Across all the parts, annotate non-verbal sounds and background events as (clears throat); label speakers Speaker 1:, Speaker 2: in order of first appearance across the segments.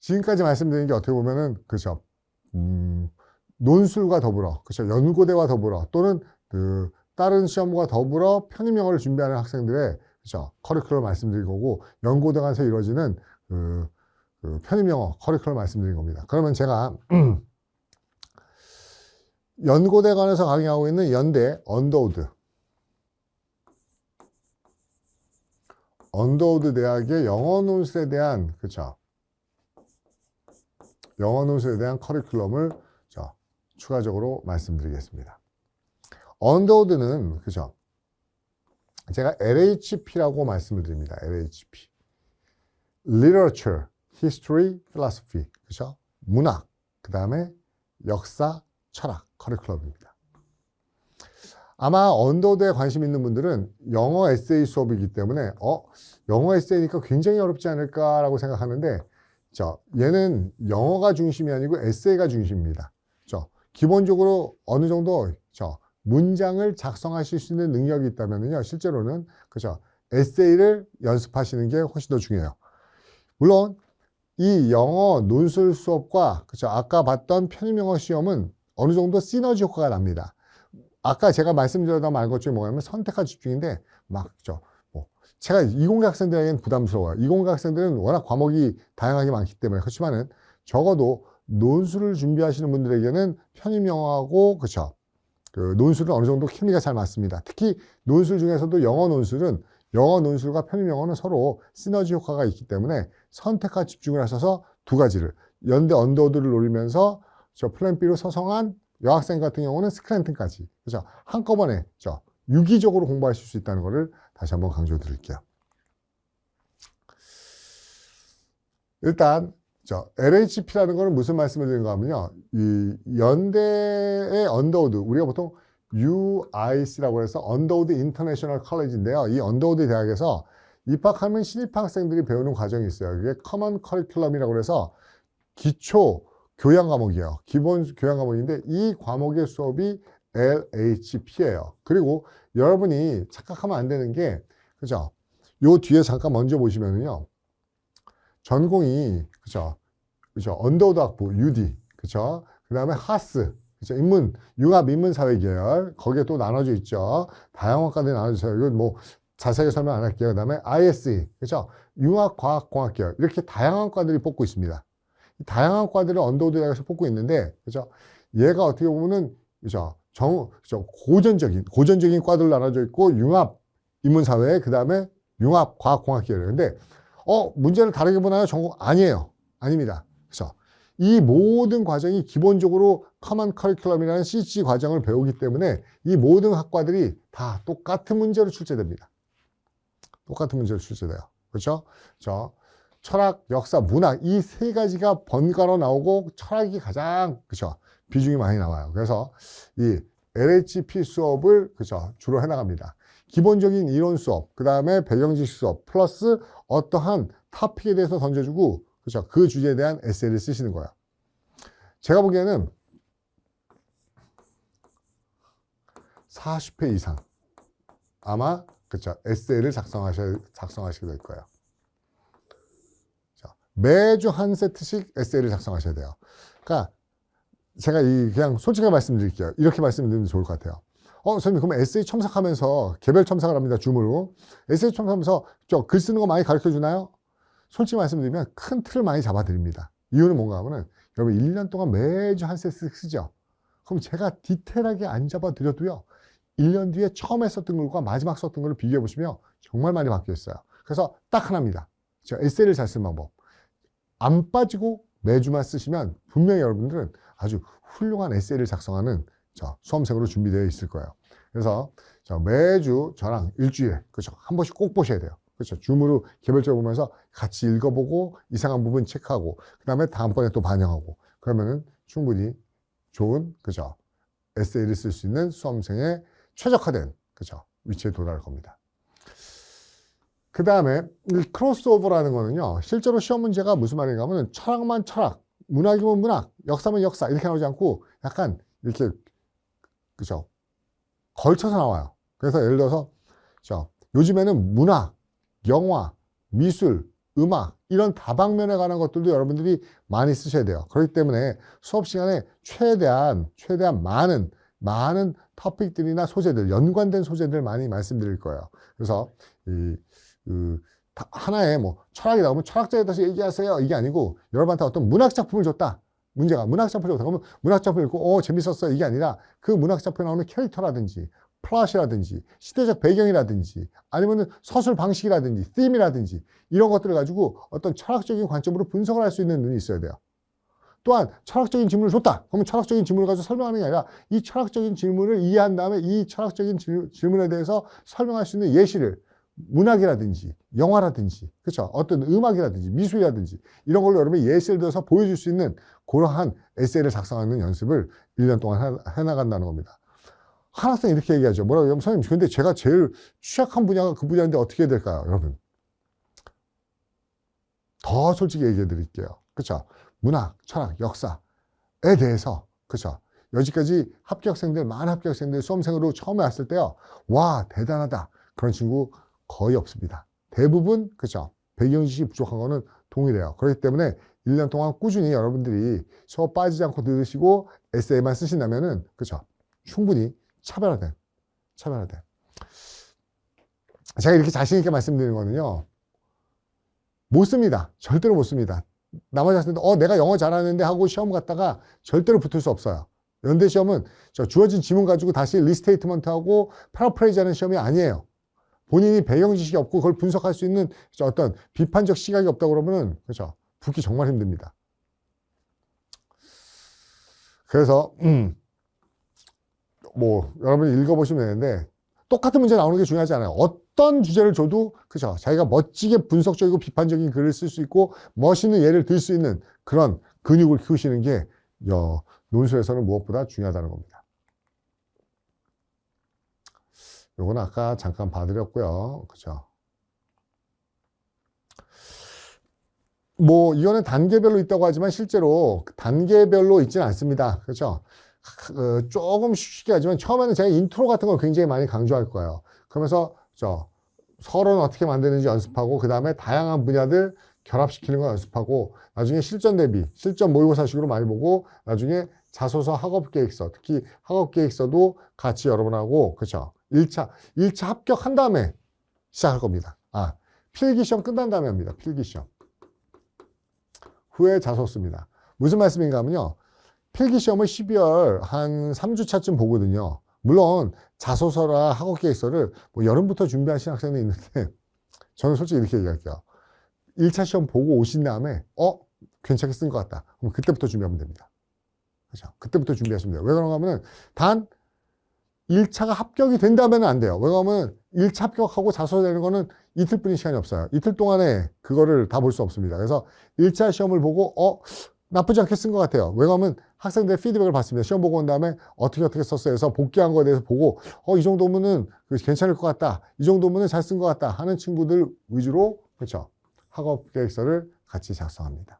Speaker 1: 지금까지 말씀드린 게 어떻게 보면은 그죠. 음, 논술과 더불어 그죠. 연고대와 더불어 또는 그 다른 시험과 더불어 편입 영어를 준비하는 학생들의 그죠. 커리큘럼 말씀드린 거고 연고대 간에서 이루어지는 그, 그 편입 영어 커리큘럼 말씀드린 겁니다. 그러면 제가 (clears throat) 연고대 관에서 강의하고 있는 연대 언더우드. 언더우드 대학의 영어 논술에 대한 그쵸 영어 논술에 대한 커리큘럼을 자, 추가적으로 말씀드리겠습니다. 언더우드는 그죠 제가 LHP라고 말씀을 드립니다. LHP Literature, History, Philosophy 그죠 문학 그 다음에 역사, 철학 커리큘럼입니다. 아마 언더우드에 관심 있는 분들은 영어 에세이 수업이기 때문에 어 영어 에세이니까 굉장히 어렵지 않을까라고 생각하는데 저 얘는 영어가 중심이 아니고 에세이가 중심입니다. 저 기본적으로 어느 정도 저 문장을 작성하실 수 있는 능력이 있다면요 실제로는 그죠 에세이를 연습하시는 게 훨씬 더 중요해요. 물론 이 영어 논술 수업과 그죠 아까 봤던 편입영어 시험은 어느 정도 시너지 효과가 납니다. 아까 제가 말씀드렸던 말 것 중에 뭐냐면 선택과 집중인데 막저뭐 제가 이공계 학생들에게는 부담스러워요. 이공계 학생들은 워낙 과목이 다양하게 많기 때문에 그렇지만은 적어도 논술을 준비하시는 분들에게는 편입 영어하고 그쵸 그 논술은 어느 정도 케미가 잘 맞습니다. 특히 논술 중에서도 영어 논술은 영어 논술과 편입 영어는 서로 시너지 효과가 있기 때문에 선택과 집중을 하셔서 두 가지를 연대 언더우드를 노리면서 저 플랜 B로 서성한 여학생 같은 경우는 스크랜튼까지 그죠 한꺼번에 저 유기적으로 공부하실 수 있다는 것을 다시 한번 강조해 드릴게요. 일단 저 LHP라는 거는 무슨 말씀을 드리는가 하면요. 이 연대의 언더우드 우리가 보통 UIC라고 해서 언더우드 인터내셔널 컬리지인데요. 이 언더우드 대학에서 입학하면 신입 학생들이 배우는 과정이 있어요. 그게 커먼 커리큘럼이라고 해서 기초 교양 과목이에요. 기본 교양 과목인데 이 과목의 수업이 LHP예요. 그리고 여러분이 착각하면 안 되는 게 그죠? 요 뒤에 잠깐 먼저 보시면은요. 전공이 그죠? 그죠? 언더우드 학부 UD 그죠? 그다음에 하스 그죠? 인문 융합 인문 사회 계열 거기에 또 나눠져 있죠. 다양학과들이 나눠져 있어요. 이건 뭐 자세하게 설명 안 할게요. 그다음에 ISE 그죠? 융합 과학 공학 계열 이렇게 다양한 과들이 뽑고 있습니다. 다양한 과들을 언더우드 대학에서 뽑고 있는데, 그죠? 얘가 어떻게 보면은, 그죠? 정? 고전적인, 고전적인 과들 나눠져 있고, 융합 인문사회, 그 다음에 융합 과학공학계열. 근데, 어, 문제를 다르게 보나요? 전공, 아니에요. 아닙니다. 그죠? 이 모든 과정이 기본적으로 커먼 커리큘럼이라는 CG 과정을 배우기 때문에 이 모든 학과들이 다 똑같은 문제로 출제됩니다. 똑같은 문제로 출제돼요. 그렇죠? 저 철학, 역사, 문학 이 세 가지가 번갈아 나오고 철학이 가장 그죠 비중이 많이 나와요. 그래서 이 LHP 수업을 그죠 주로 해나갑니다. 기본적인 이론 수업, 그 다음에 배경 지식 수업, 플러스 어떠한 토픽에 대해서 던져주고 그죠 그 주제에 대한 에세이를 쓰시는 거예요. 제가 보기에는 40회 이상 아마 그죠 에세이를 작성하셔 작성하시게 될 거예요. 매주 한 세트씩 에세이를 작성하셔야 돼요. 그러니까 제가 이 그냥 솔직하게 말씀드릴게요. 이렇게 말씀드리면 좋을 것 같아요. 어, 선생님, 그럼 에세이 첨삭하면서 개별 첨삭을 합니다. 줌으로. 에세이 첨삭하면서 저 글 쓰는 거 많이 가르쳐 주나요? 솔직히 말씀드리면 큰 틀을 많이 잡아 드립니다. 이유는 뭔가 하면은 여러분 1년 동안 매주 한 세트씩 쓰죠. 그럼 제가 디테일하게 안 잡아 드려도요. 1년 뒤에 처음 했었던 것과 마지막 썼던 걸 비교해 보시면 정말 많이 바뀌어 있어요. 그래서 딱 하나입니다. 저 에세이를 잘 쓰는 방법. 안 빠지고 매주만 쓰시면 분명히 여러분들은 아주 훌륭한 에세이를 작성하는 저 수험생으로 준비되어 있을 거예요. 그래서 저 매주 저랑 일주일에 그렇죠 한 번씩 꼭 보셔야 돼요. 그렇죠 줌으로 개별적으로 보면서 같이 읽어보고 이상한 부분 체크하고 그 다음에 다음번에 또 반영하고 그러면은 충분히 좋은 그죠 에세이를 쓸 수 있는 수험생의 최적화된 그죠 위치에 도달할 겁니다. 그 다음에 크로스오버라는 거는요 실제로 시험 문제가 무슨 말인가 하면 철학만 철학 문학이면 문학 역사면 역사 이렇게 나오지 않고 약간 이렇게 그죠 걸쳐서 나와요 그래서 예를 들어서 저 요즘에는 문학 영화 미술 음악 이런 다방면에 관한 것들도 여러분들이 많이 쓰셔야 돼요. 그렇기 때문에 수업 시간에 최대한 최대한 많은 많은 토픽들이나 소재들 연관된 소재들 많이 말씀드릴 거예요. 그래서 이, 그, 다- 하나의 뭐 철학이 나오면 철학자에 대해서 얘기하세요 이게 아니고 여러분한테 어떤 문학 작품을 줬다. 문제가 문학 작품을 줬다. 그러면 문학 작품 읽고 어 재밌었어 이게 아니라 그 문학 작품에 나오는 캐릭터라든지 플롯이라든지 시대적 배경이라든지 아니면 서술 방식이라든지 팀이라든지 이런 것들을 가지고 어떤 철학적인 관점으로 분석을 할 수 있는 눈이 있어야 돼요. 또한 철학적인 질문을 줬다. 그러면 철학적인 질문을 가지고 설명하는 게 아니라 이 철학적인 질문을 이해한 다음에 이 철학적인 질, 질문에 대해서 설명할 수 있는 예시를 문학이라든지 영화라든지 그렇죠 어떤 음악이라든지 미술이라든지 이런 걸로 여러분이 예시를 들어서 보여줄 수 있는 그러한 에세이를 작성하는 연습을 1년 동안 해- 해나간다는 겁니다. 한 학생이 이렇게 얘기하죠. 뭐라고 하면 선생님 근데 제가 제일 취약한 분야가 그 분야인데 어떻게 해야 될까요? 여러분 더 솔직히 얘기해 드릴게요. 그렇죠 문학, 철학, 역사에 대해서 그렇죠 여지까지 합격생들 많은 합격생들 수험생으로 처음에 왔을 때요 와 대단하다 그런 친구 거의 없습니다. 대부분 그죠 배경 지식이 부족한 거는 동일해요. 그렇기 때문에 1년 동안 꾸준히 여러분들이 수업 빠지지 않고 들으시고 에세이만 쓰신다면은 그죠 충분히 차별화된 차별화된 제가 이렇게 자신 있게 말씀드리는 거는요 못 씁니다. 절대로 못 씁니다. 나머지 학생들 어 내가 영어 잘하는데 하고 시험 갔다가 절대로 붙을 수 없어요. 연대 시험은 저 주어진 지문 가지고 다시 리스테이트먼트하고 패러프레이즈하는 시험이 아니에요. 본인이 배경 지식이 없고 그걸 분석할 수 있는 저 어떤 비판적 시각이 없다 그러면은 그렇죠 붙기 정말 힘듭니다. 그래서 음, 뭐 여러분이 읽어보시면 되는데 똑같은 문제 나오는 게 중요하지 않아요. 어떤 주제를 줘도 그죠 자기가 멋지게 분석적이고 비판적인 글을 쓸 수 있고 멋있는 예를 들 수 있는 그런 근육을 키우시는 게 여, 논술에서는 무엇보다 중요하다는 겁니다. 요건 아까 잠깐 봐드렸고요. 그죠? 뭐 이거는 단계별로 있다고 하지만 실제로 단계별로 있지는 않습니다. 그렇죠? 어, 조금 쉽게 하지만 처음에는 제가 인트로 같은 걸 굉장히 많이 강조할 거예요. 그러면서 저 서론을 어떻게 만드는지 연습하고 그 다음에 다양한 분야들 결합시키는 거 연습하고 나중에 실전 대비, 실전 모의고사식으로 많이 보고 나중에 자소서 학업 계획서, 특히 학업 계획서도 같이 여러분하고 그렇죠. 1차, 1차 합격한 다음에 시작할 겁니다. 아, 필기시험 끝난 다음에 합니다. 필기시험. 후에 자소서입니다. 무슨 말씀인가 하면요. 필기시험을 12월 한 3주차쯤 보거든요. 물론 자소서라 학업 계획서를 뭐 여름부터 준비하시는 학생도 있는데 (laughs) 저는 솔직히 이렇게 얘기할게요. 1차 시험 보고 오신 다음에 어? 괜찮게 쓴 것 같다. 그럼 그때부터 준비하면 됩니다. 그렇죠? 그때부터 준비하시면 돼요. 왜 그런가 하면 단 1차가 합격이 된다면 안 돼요. 왜 그러면 1차 합격하고 자소서 내는 거는 이틀뿐인 시간이 없어요. 이틀 동안에 그거를 다 볼 수 없습니다. 그래서 1차 시험을 보고 어? 나쁘지 않게 쓴 것 같아요. 왜 그러면 학생들의 피드백을 받습니다. 시험 보고 온 다음에 어떻게 어떻게 썼어요 해서 복귀한 거에 대해서 보고 어, 이 정도면은 괜찮을 것 같다. 이 정도면은 잘 쓴 것 같다 하는 친구들 위주로 그렇죠. 학업 계획서를 같이 작성합니다.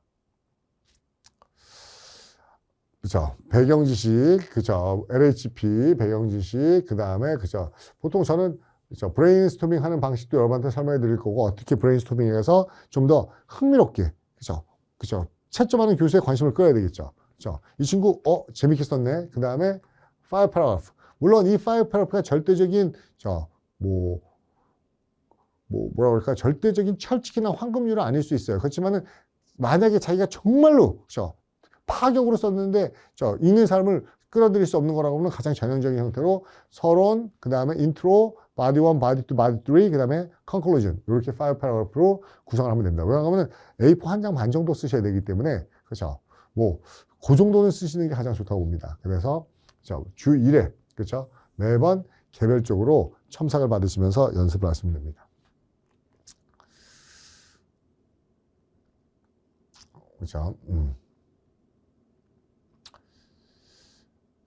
Speaker 1: 그죠. 배경 지식, 그죠. LHP, 배경 지식, 그 다음에, 그죠. 보통 저는, 그죠. 브레인스토밍 하는 방식도 여러분한테 설명해 드릴 거고, 어떻게 브레인스토밍 해서 좀 더 흥미롭게, 그죠. 그죠. 채점하는 교수의 관심을 끌어야 되겠죠. 그죠. 이 친구, 어, 재밌게 썼네. 그 다음에, 파이어 패러그래프. 물론 이 파이어 패러그래프가 절대적인, 저, 뭐, 뭐, 뭐라 그럴까. 절대적인 철칙이나 황금률은 아닐 수 있어요. 그렇지만은, 만약에 자기가 정말로, 그죠. 파격으로 썼는데 저 읽는 사람을 끌어들일 수 없는 거라고 하면 가장 전형적인 형태로 서론, 그 다음에 인트로, 바디 1, 바디 2, 바디 3, 그 다음에 컨클루전 이렇게 파이어 패러그래프로 구성을 하면 됩니다. 왜냐하면 A4 한 장 반 정도 쓰셔야 되기 때문에 그렇죠. 뭐 그 정도는 쓰시는 게 가장 좋다고 봅니다. 그래서 저주 1회 그렇죠. 매번 개별적으로 첨삭을 받으시면서 연습을 하시면 됩니다. 그렇죠. 음.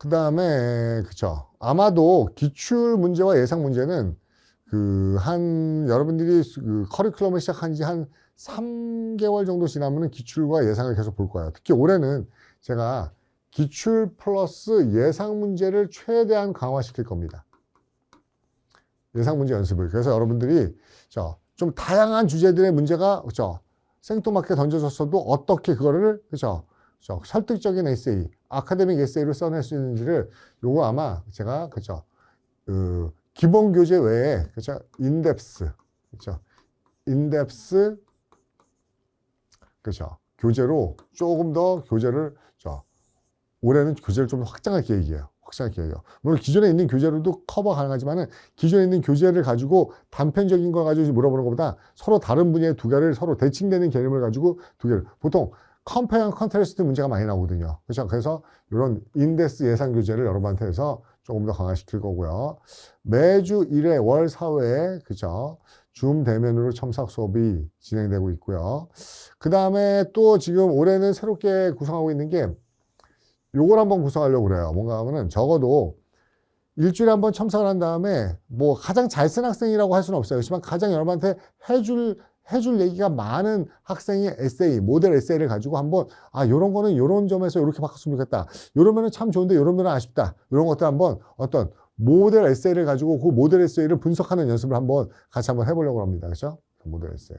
Speaker 1: 그 다음에, 그쵸. 아마도 기출 문제와 예상 문제는 그, 한, 여러분들이 그 커리큘럼을 시작한 지 한 3개월 정도 지나면 기출과 예상을 계속 볼 거예요. 특히 올해는 제가 기출 플러스 예상 문제를 최대한 강화시킬 겁니다. 예상 문제 연습을. 그래서 여러분들이, 저, 좀 다양한 주제들의 문제가, 그쵸. 생뚱맞게 던져줬어도 어떻게 그거를 그 죠? 저 설득적인 에세이, 아카데믹 에세이로 써낼 수 있는지를 요거 아마 제가 그죠? 그 기본 교재 외에 그죠? 인덱스 그죠? 인덱스 그죠? 교재로 조금 더 교재를 저 올해는 교재를 좀 확장할 계획이에요. 확장할 계획이에요. 물론 기존에 있는 교재로도 커버 가능하지만은 기존에 있는 교재를 가지고 단편적인 걸 가지고 물어보는 것보다 서로 다른 분야의 두 개를 서로 대칭되는 개념을 가지고 두 개를 보통 컴페어 컨트레스트 문제가 많이 나오거든요. 그렇죠? 그래서 이런 인덱스 예상 교재를 여러분한테 해서 조금 더 강화시킬 거고요. 매주 1회 월 4회에 그죠? 줌 대면으로 첨삭 수업이 진행되고 있고요. 그 다음에 또 지금 올해는 새롭게 구성하고 있는 게 요걸 한번 구성하려고 그래요. 뭔가 하면은 적어도 일주일에 한 번 첨삭을 한 다음에 뭐 가장 잘 쓴 학생이라고 할 수는 없어요. 그렇지만 가장 여러분한테 해줄 해줄 얘기가 많은 학생이 에세이, 모델 에세이를 가지고 한번 아 요런 거는 요런 점에서 이렇게 바꿨으면 좋겠다. 요러면은 참 좋은데 요러면은 아쉽다. 요런 것들 한번 어떤 모델 에세이를 가지고 그 모델 에세이를 분석하는 연습을 한번 같이 한번 해보려고 합니다. 그렇죠? 모델 에세이.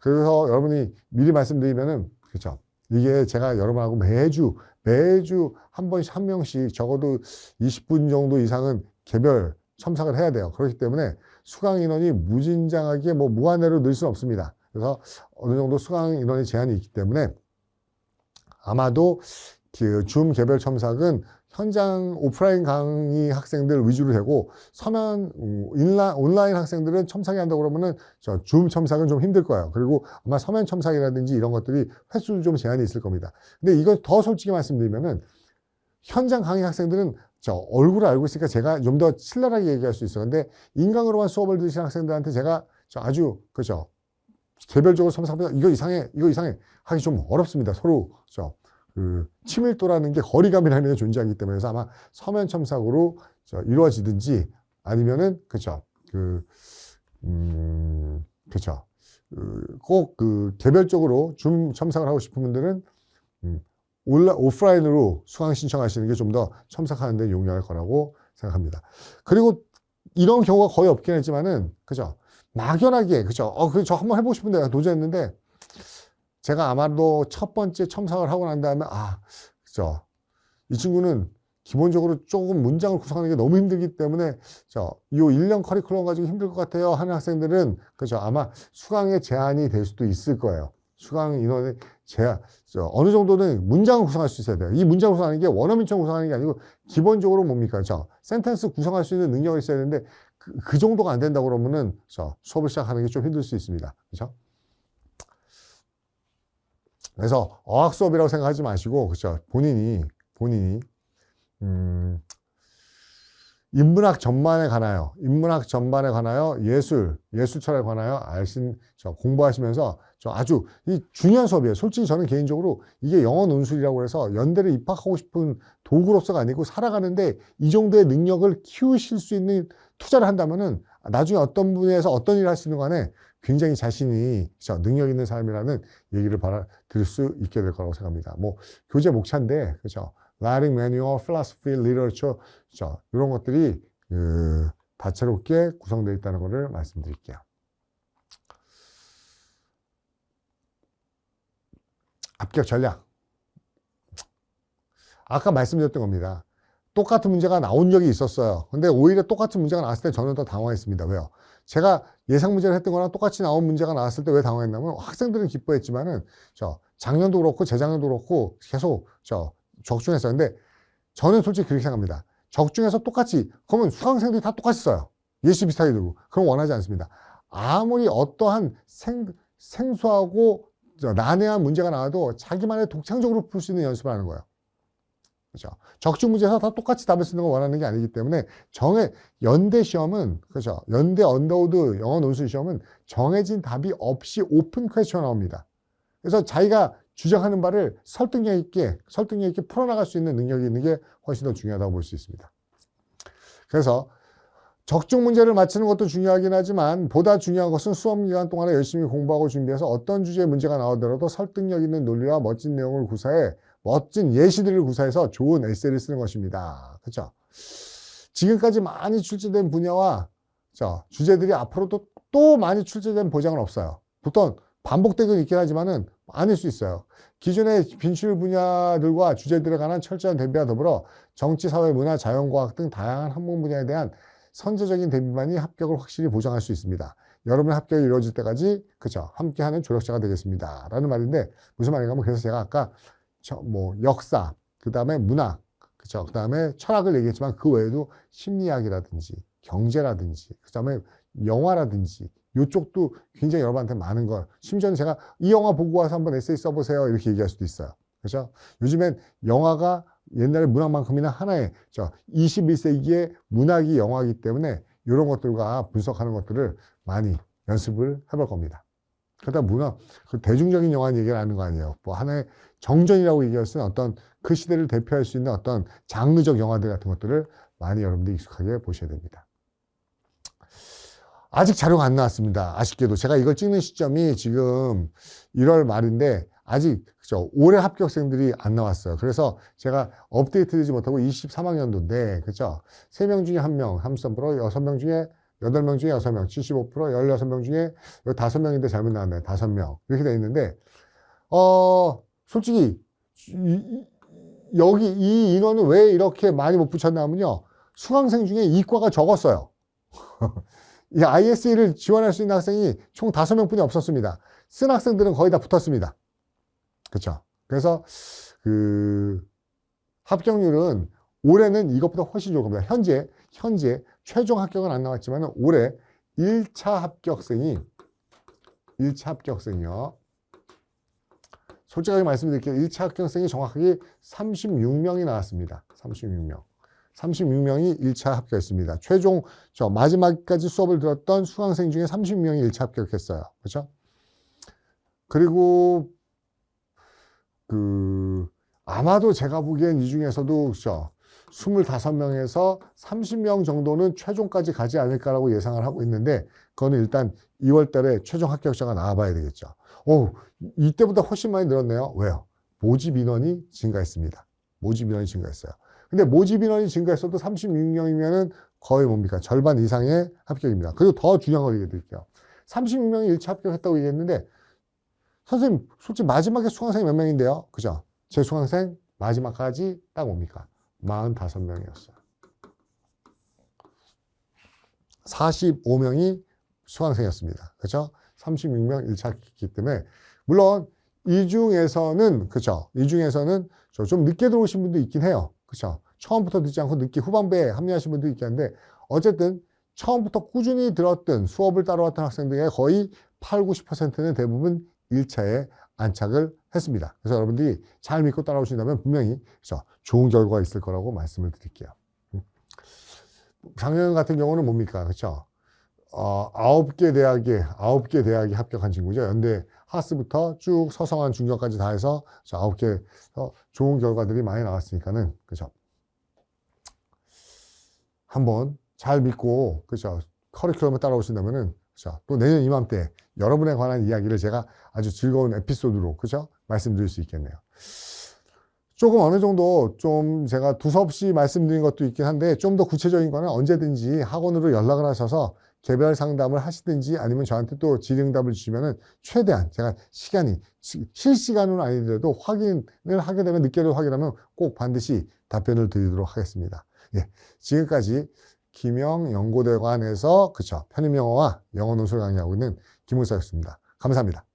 Speaker 1: 그래서 여러분이 미리 말씀드리면은 그렇죠? 이게 제가 여러분하고 매주 매주 한 번씩 한 명씩 적어도 20분 정도 이상은 개별 첨삭을 해야 돼요. 그렇기 때문에 수강 인원이 무진장하게 뭐 무한대로 늘 수는 없습니다. 그래서 어느 정도 수강 인원의 제한이 있기 때문에 아마도 그 줌 개별 첨삭은 현장 오프라인 강의 학생들 위주로 되고 서면 음, 인라, 온라인 학생들은 첨삭이 한다고 그러면은 저 줌 첨삭은 좀 힘들 거예요. 그리고 아마 서면 첨삭이라든지 이런 것들이 횟수도 좀 제한이 있을 겁니다. 근데 이거 더 솔직히 말씀드리면은 현장 강의 학생들은 저 얼굴을 알고 있으니까 제가 좀더 친절하게 얘기할 수 있어요. 근데 인강으로만 수업을 들으시는 학생들한테 제가 저 아주 그죠 개별적으로 첨삭합니다. 이거 이상해, 이거 이상해 하기 좀 어렵습니다. 서로 저그 친밀도라는 게 거리감이라는 게 존재하기 때문에 그래서 아마 서면 첨삭으로 저 이루어지든지 아니면은 그죠 그 음, 그죠 꼭그 개별적으로 줌 첨삭을 하고 싶은 분들은 음, 온라, 오프라인으로 수강 신청하시는 게 좀 더 첨삭하는 데 용이할 거라고 생각합니다. 그리고 이런 경우가 거의 없긴 했지만은, 그죠? 막연하게, 그죠? 어, 그, 저 한번 해보고 싶은데 내가 도전했는데, 제가 아마도 첫 번째 첨삭을 하고 난 다음에, 아, 그죠? 이 친구는 기본적으로 조금 문장을 구성하는 게 너무 힘들기 때문에, 저, 요 1년 커리큘럼 가지고 힘들 것 같아요 하는 학생들은, 그죠? 아마 수강에 제한이 될 수도 있을 거예요. 수강 인원의 제한, 어느 정도는 문장을 구성할 수 있어야 돼요. 이 문장 구성하는 게 원어민처럼 구성하는 게 아니고 기본적으로 뭡니까? 저 센텐스 구성할 수 있는 능력이 있어야 되는데 그, 그 정도가 안 된다고 그러면은 저 수업을 시작하는 게 좀 힘들 수 있습니다. 그렇죠? 그래서 어학 수업이라고 생각하지 마시고 그렇죠? 본인이 본인이 음 인문학 전반에 관하여, 인문학 전반에 관하여 예술, 예술철에 관하여 알신, 저 공부하시면서 저 아주 이 중요한 수업이에요. 솔직히 저는 개인적으로 이게 영어 논술이라고 해서 연대를 입학하고 싶은 도구로서가 아니고 살아가는데 이 정도의 능력을 키우실 수 있는 투자를 한다면은 나중에 어떤 분야에서 어떤 일을 할 수 있는 간에 굉장히 자신이 저 능력 있는 사람이라는 얘기를 받아 들을 수 있게 될 거라고 생각합니다. 뭐 교재 목차인데 그죠? Manual, philosophy, literature, 저, 이런 것들이 그, 다채롭게 구성되어 있다는 것을 말씀드릴게요. 합격 전략. 아까 말씀드렸던 겁니다. 똑같은 문제가 나온 적이 있었어요. 근데 오히려 똑같은 문제가 나왔을 때 저는 더 당황했습니다. 왜요? 제가 예상 문제를 했던 거랑 똑같이 나온 문제가 나왔을 때 왜 당황했냐면 학생들은 기뻐했지만은 저 작년도 그렇고 재작년도 그렇고 계속 저 적중했어요. 근데 저는 솔직히 그렇게 생각합니다. 적중해서 똑같이, 그러면 수강생들이 다 똑같이 써요. 예시 비슷하게 들고. 그럼 원하지 않습니다. 아무리 어떠한 생, 생소하고 난해한 문제가 나와도 자기만의 독창적으로 풀 수 있는 연습을 하는 거예요. 그죠. 적중 문제에서 다 똑같이 답을 쓰는 걸 원하는 게 아니기 때문에 정해, 연대 시험은, 그죠. 연대 언더우드 영어 논술 시험은 정해진 답이 없이 오픈 퀘스천 나옵니다. 그래서 자기가 주장하는 바를 설득력 있게, 설득력 있게 풀어나갈 수 있는 능력이 있는 게 훨씬 더 중요하다고 볼 수 있습니다. 그래서 적중 문제를 맞히는 것도 중요하긴 하지만 보다 중요한 것은 수업 기간 동안에 열심히 공부하고 준비해서 어떤 주제의 문제가 나오더라도 설득력 있는 논리와 멋진 내용을 구사해 멋진 예시들을 구사해서 좋은 에세이를 쓰는 것입니다. 그렇죠? 지금까지 많이 출제된 분야와 자, 주제들이 앞으로도 또 많이 출제된 보장은 없어요. 보통 반복되고 있긴 하지만은 아닐 수 있어요. 기존의 빈출 분야들과 주제들에 관한 철저한 대비와 더불어 정치, 사회, 문화, 자연과학 등 다양한 학문 분야에 대한 선제적인 대비만이 합격을 확실히 보장할 수 있습니다. 여러분의 합격이 이루어질 때까지 그죠 함께하는 조력자가 되겠습니다. 라는 말인데 무슨 말인가 하면 그래서 제가 아까 저 뭐 역사 그 다음에 문학 그죠 그 다음에 철학을 얘기했지만 그 외에도 심리학이라든지 경제라든지 그 다음에 영화라든지 이쪽도 굉장히 여러분한테 많은 걸 심지어는 제가 이 영화 보고 와서 한번 에세이 써보세요 이렇게 얘기할 수도 있어요. 그죠 요즘엔 영화가 옛날에 문학만큼이나 하나의 저 21세기의 문학이 영화이기 때문에 이런 것들과 분석하는 것들을 많이 연습을 해볼 겁니다. 그러다 문화, 그 대중적인 영화 얘기를 하는 거 아니에요. 뭐 하나의 정전이라고 얘기할 수는 어떤 그 시대를 대표할 수 있는 어떤 장르적 영화들 같은 것들을 많이 여러분들이 익숙하게 보셔야 됩니다. 아직 자료가 안 나왔습니다. 아쉽게도. 제가 이걸 찍는 시점이 지금 1월 말인데 아직 그죠 올해 합격생들이 안 나왔어요. 그래서 제가 업데이트 되지 못하고 23학년도인데 그죠 3명 중에 1명 33% 6명 중에 8명 중에 6명 75% 16명 중에 5명인데 잘못 나왔네요. 5명 이렇게 돼 있는데 어 솔직히 이- 이- 여기 이 인원은 왜 이렇게 많이 못 붙였냐면요 수강생 중에 이과가 적었어요. (laughs) 이 ISE를 지원할 수 있는 학생이 총 5명뿐이 없었습니다. 쓴 학생들은 거의 다 붙었습니다. 그렇죠. 그래서 그 합격률은 올해는 이것보다 훨씬 좋을 겁니다. 현재 현재 최종 합격은 안 나왔지만 올해 1차 합격생이 1차 합격생이요. 솔직하게 말씀드릴게요. 1차 합격생이 정확하게 36명이 나왔습니다. 36명. 36명이 1차 합격했습니다. 최종 저 마지막까지 수업을 들었던 수강생 중에 36명이 1차 합격했어요. 그렇죠? 그리고 그 아마도 제가 보기엔 이 중에서도 저 25명에서 30명 정도는 최종까지 가지 않을까라고 예상을 하고 있는데 그거는 일단 2월 달에 최종 합격자가 나와봐야 되겠죠. 오, 이때보다 훨씬 많이 늘었네요. 왜요? 모집 인원이 증가했습니다. 모집 인원이 증가했어요. 근데 모집 인원이 증가했어도 36명이면은 거의 뭡니까? 절반 이상의 합격입니다. 그리고 더 중요한 걸 얘기해 드릴게요. 36명이 1차 합격했다고 얘기했는데 선생님, 솔직히 마지막에 수강생이 몇 명인데요? 그죠? 제 수강생 마지막까지 딱 뭡니까? 45명이었어요. 45명이 수강생이었습니다. 그죠? 36명 1차 했기 때문에 물론 이 중에서는 그죠? 이 중에서는 저좀 늦게 들어오신 분도 있긴 해요. 그죠? 처음부터 듣지 않고 늦게 후반부에 합류하신 분도 있긴 한데 어쨌든 처음부터 꾸준히 들었던 수업을 따라왔던 학생들의 거의 8, 90%는 대부분 1차에 안착을 했습니다. 그래서 여러분들이 잘 믿고 따라오신다면 분명히 그죠? 좋은 결과가 있을 거라고 말씀을 드릴게요. 음. 작년 같은 경우는 뭡니까? 그렇죠? 어, 아홉 개 대학에 아홉 개 대학이 합격한 친구죠. 연대 하스부터 쭉 서성한 중경까지 다 해서 저 아홉 개 어, 좋은 결과들이 많이 나왔으니까는 그죠. 한번 잘 믿고 그죠. 커리큘럼을 따라오신다면은 그죠. 또 내년 이맘때 여러분에 관한 이야기를 제가 아주 즐거운 에피소드로 그죠 말씀드릴 수 있겠네요. 조금 어느 정도 좀 제가 두서없이 말씀드린 것도 있긴 한데 좀 더 구체적인 거는 언제든지 학원으로 연락을 하셔서 개별 상담을 하시든지 아니면 저한테 또 질의응답을 주시면은 최대한 제가 시간이 시- 실시간으로 아니더라도 확인을 하게 되면 늦게라도 확인하면 꼭 반드시 답변을 드리도록 하겠습니다. 예. 지금까지 김영 연고대관에서 그쵸 편입영어와 영어 논술 강의하고 있는 김은서였습니다. 감사합니다.